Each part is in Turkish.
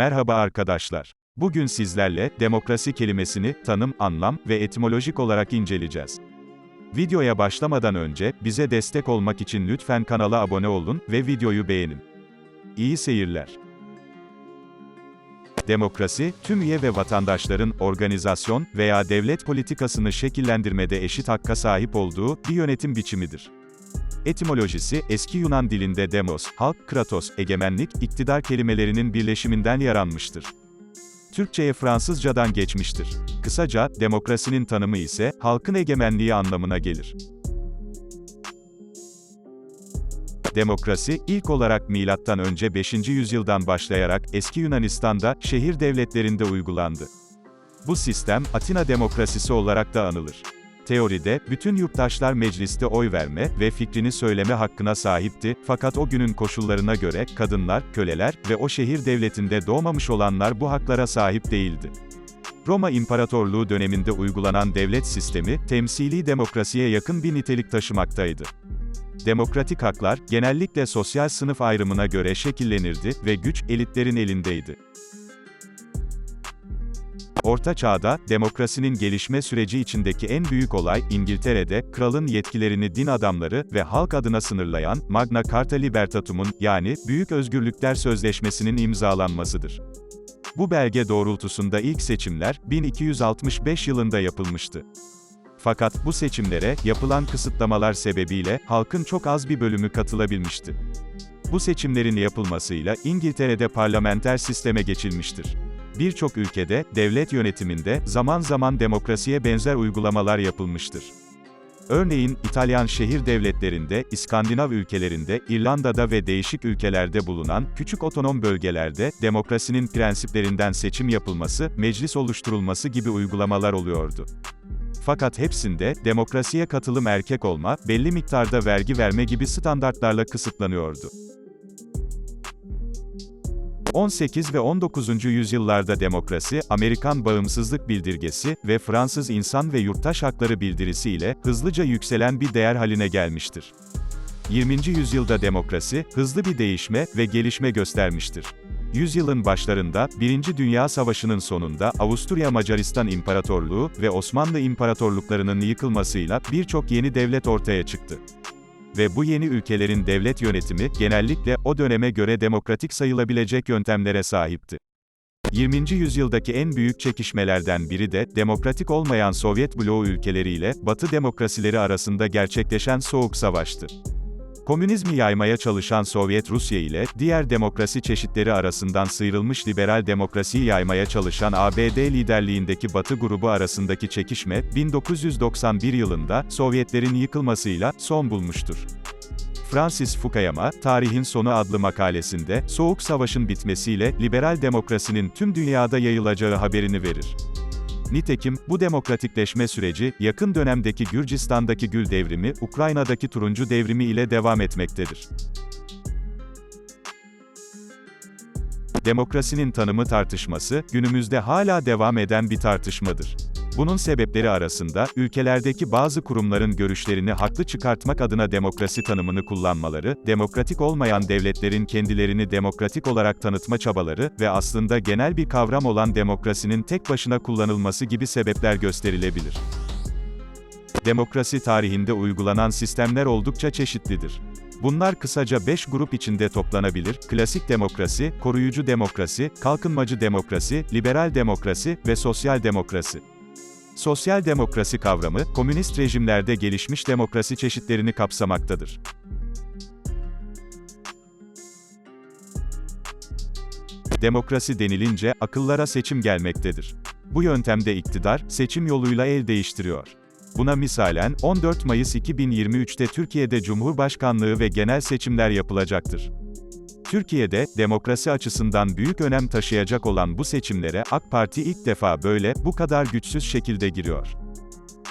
Merhaba arkadaşlar. Bugün sizlerle demokrasi kelimesini tanım, anlam ve etimolojik olarak inceleyeceğiz. Videoya başlamadan önce bize destek olmak için lütfen kanala abone olun ve videoyu beğenin. İyi seyirler. Demokrasi, tüm üye ve vatandaşların organizasyon veya devlet politikasını şekillendirmede eşit hakka sahip olduğu bir yönetim biçimidir. Etimolojisi, eski Yunan dilinde demos, halk, kratos, egemenlik, iktidar kelimelerinin birleşiminden yaranmıştır. Türkçeye Fransızcadan geçmiştir. Kısaca, demokrasinin tanımı ise, halkın egemenliği anlamına gelir. Demokrasi, ilk olarak milattan önce 5. yüzyıldan başlayarak eski Yunanistan'da şehir devletlerinde uygulandı. Bu sistem Atina demokrasisi olarak da anılır. Teoride, bütün yurttaşlar mecliste oy verme ve fikrini söyleme hakkına sahipti, fakat o günün koşullarına göre, kadınlar, köleler ve o şehir devletinde doğmamış olanlar bu haklara sahip değildi. Roma İmparatorluğu döneminde uygulanan devlet sistemi, temsili demokrasiye yakın bir nitelik taşımaktaydı. Demokratik haklar, genellikle sosyal sınıf ayrımına göre şekillenirdi ve güç, elitlerin elindeydi. Orta Çağ'da, demokrasinin gelişme süreci içindeki en büyük olay, İngiltere'de, kralın yetkilerini din adamları ve halk adına sınırlayan, Magna Carta Libertatum'un, yani, Büyük Özgürlükler Sözleşmesi'nin imzalanmasıdır. Bu belge doğrultusunda ilk seçimler, 1265 yılında yapılmıştı. Fakat bu seçimlere, yapılan kısıtlamalar sebebiyle, halkın çok az bir bölümü katılabilmişti. Bu seçimlerin yapılmasıyla, İngiltere'de parlamenter sisteme geçilmiştir. Birçok ülkede, devlet yönetiminde, zaman zaman demokrasiye benzer uygulamalar yapılmıştır. Örneğin, İtalyan şehir devletlerinde, İskandinav ülkelerinde, İrlanda'da ve değişik ülkelerde bulunan, küçük otonom bölgelerde, demokrasinin prensiplerinden seçim yapılması, meclis oluşturulması gibi uygulamalar oluyordu. Fakat hepsinde, demokrasiye katılım erkek olma, belli miktarda vergi verme gibi standartlarla kısıtlanıyordu. 18 ve 19. yüzyıllarda demokrasi, Amerikan bağımsızlık bildirgesi ve Fransız insan ve yurttaş hakları bildirisi ile hızlıca yükselen bir değer haline gelmiştir. 20. yüzyılda demokrasi, hızlı bir değişme ve gelişme göstermiştir. Yüzyılın başlarında, Birinci Dünya Savaşı'nın sonunda, Avusturya-Macaristan İmparatorluğu ve Osmanlı İmparatorluklarının yıkılmasıyla birçok yeni devlet ortaya çıktı ve bu yeni ülkelerin devlet yönetimi, genellikle, o döneme göre demokratik sayılabilecek yöntemlere sahipti. 20. yüzyıldaki en büyük çekişmelerden biri de, demokratik olmayan Sovyet bloğu ülkeleriyle, Batı demokrasileri arasında gerçekleşen Soğuk Savaş'tı. Komünizmi yaymaya çalışan Sovyet Rusya ile, diğer demokrasi çeşitleri arasından sıyrılmış liberal demokrasiyi yaymaya çalışan ABD liderliğindeki Batı grubu arasındaki çekişme, 1991 yılında, Sovyetlerin yıkılmasıyla, son bulmuştur. Francis Fukuyama, Tarihin Sonu adlı makalesinde, Soğuk Savaş'ın bitmesiyle, liberal demokrasinin tüm dünyada yayılacağı haberini verir. Nitekim, bu demokratikleşme süreci, yakın dönemdeki Gürcistan'daki Gül Devrimi, Ukrayna'daki Turuncu Devrimi ile devam etmektedir. Demokrasinin tanımı tartışması, günümüzde hala devam eden bir tartışmadır. Bunun sebepleri arasında, ülkelerdeki bazı kurumların görüşlerini haklı çıkartmak adına demokrasi tanımını kullanmaları, demokratik olmayan devletlerin kendilerini demokratik olarak tanıtma çabaları ve aslında genel bir kavram olan demokrasinin tek başına kullanılması gibi sebepler gösterilebilir. Demokrasi tarihinde uygulanan sistemler oldukça çeşitlidir. Bunlar kısaca 5 grup içinde toplanabilir, klasik demokrasi, koruyucu demokrasi, kalkınmacı demokrasi, liberal demokrasi ve sosyal demokrasi. Sosyal demokrasi kavramı, komünist rejimlerde gelişmiş demokrasi çeşitlerini kapsamaktadır. Demokrasi denilince, akıllara seçim gelmektedir. Bu yöntemde iktidar, seçim yoluyla el değiştiriyor. Buna misalen, 14 Mayıs 2023'te Türkiye'de Cumhurbaşkanlığı ve genel seçimler yapılacaktır. Türkiye'de, demokrasi açısından büyük önem taşıyacak olan bu seçimlere, AK Parti ilk defa böyle, bu kadar güçsüz şekilde giriyor.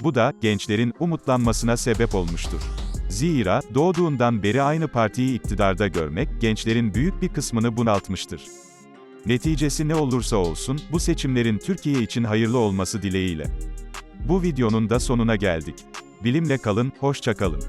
Bu da, gençlerin, umutlanmasına sebep olmuştur. Zira, doğduğundan beri aynı partiyi iktidarda görmek, gençlerin büyük bir kısmını bunaltmıştır. Neticesi ne olursa olsun, bu seçimlerin Türkiye için hayırlı olması dileğiyle. Bu videonun da sonuna geldik. Bilimle kalın, hoşça kalın.